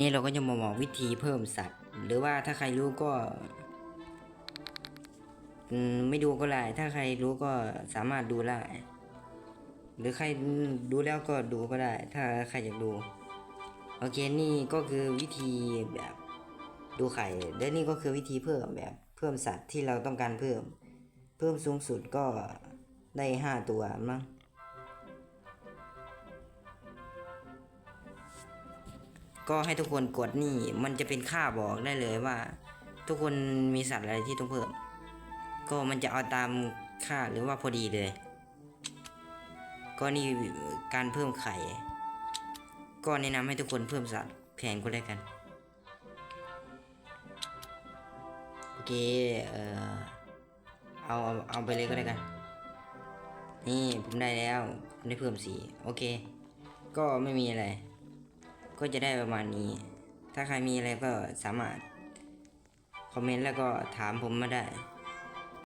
นี่เราก็จะมาบอกวิธีเพิ่มสัตว์ หรือว่าถ้าใครรู้ก็ไม่ดูก็ได้ถ้าใครรู้ก็สามารถดูได้หรือใครดูแล้วก็ดูก็ได้ ถ้าใครอยากดู โอเคนี่ก็คือวิธีแบบดูไข่และนี่ก็คือวิธีเพิ่มแบบเพิ่มสัตว์ที่เราต้องการเพิ่ม เพิ่มสูงสุดก็ได้ห้าตัวมั้ง ก็ให้ทุกคนกดนี่มันจะเป็นค่าบอกได้เลยว่า ทุกคนมีสัตว์อะไรที่ต้องเพิ่ม ก็มันจะเอาตามค่าหรือว่าพอดีเลย ก็นี่การเพิ่มไข่ ก็แนะนำให้ทุกคนเพิ่มสัตว์แผนก็ได้กันโอเคเอ่อเอาเอาเอาไปเลยก็ได้กัน นี่ผมได้แล้วผมได้เพิ่มสีโอเค ก็ไม่มีอะไร ก็จะได้ประมาณนี้ ถ้าใครมีอะไรก็สามารถ คอมเมนต์แล้วก็ถามผมมาได้